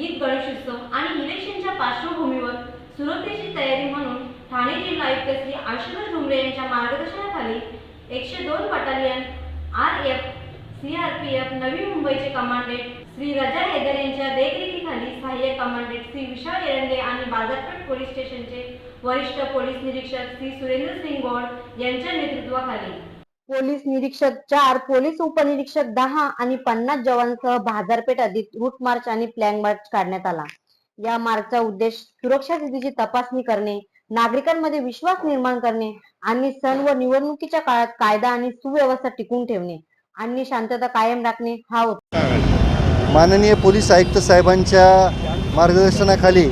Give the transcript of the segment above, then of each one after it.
गीत गणेशोत्सव आणि इलेक्शनच्या पार्श्वभूमीवर सुरक्षेची तयारी म्हणून ठाणे जिल्हा आयुक्त श्री आशुतोष डुंबरे यांच्या मार्गदर्शनाखाली एकशे दोन battalion R F C R P F नवी मुंबईचे कमांडेंट श्री रजा हैदर यांच्या देखरेखीखाली सहाय्यक कमांडेंट श्री विशाल एरंडे आणि बाजारपेठ पोलीस स्टेशनचे वरिष्ठ पोलीस निरीक्षक श्री सुरेंद्र सिंग गौड यांच्या नेतृत्वाखाली पोलीस निरीक्षक चार पोलीस उपनिरीक्षक दहा आणि पन्नास जवानांसह बाजारपेठ अधिक रूट मार्च आणि प्लॅन मार्च काढण्यात आला. या मार्चचा उद्देश सुरक्षा स्थितीची तपासणी करणे नागरिकांमध्ये विश्वास निर्माण करणे आणि सण व निवडणुकीच्या काळात कायदा आणि सुव्यवस्था टिकून ठेवणे आणि शांतता कायम राखणे हा होता. माननीय पोलीस आयुक्त साहेबांच्या मार्गदर्शनाखाली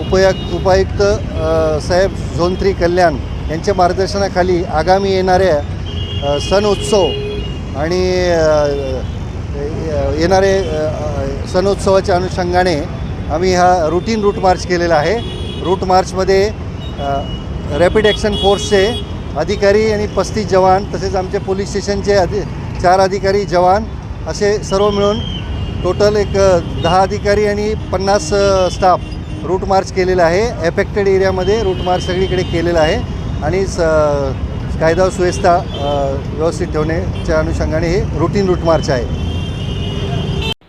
उपयुक्त उपायुक्त साहेब झोन थ्री कल्याण यांच्या मार्गदर्शनाखाली आगामी येणाऱ्या सण उत्सव आणि येणारे सण उत्सवाच्या अनुषंगाने आम्ही हा रुटीन रूट मार्च केलेला आहे. रूट मार्चमध्ये रॅपिड ॲक्शन फोर्सचे अधिकारी आणि पस्तीस जवान तसेच आमच्या पोलीस स्टेशनचे अधि चार अधिकारी जवान असे सर्व मिळून टोटल एक दहा अधिकारी आणि पन्नास स्टाफ रूट मार्च केलेला आहे. एफेक्टेड एरियामध्ये रूट मार्च सगळीकडे केलेला आहे. आणि स कायदा सुव्यवस्था व्यवस्थित ठेवण्याच्या अनुषंगाने हे रुटीन रूट मार्च आहे.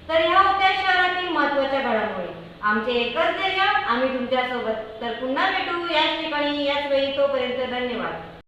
तर ह्या होत्या शहरातील महत्त्वाच्या घडामोडी. आमचे एकच ध्येय आम्ही तुमच्यासोबत. तर पुन्हा भेटू याच ठिकाणी याच वेळी तोपर्यंत धन्यवाद.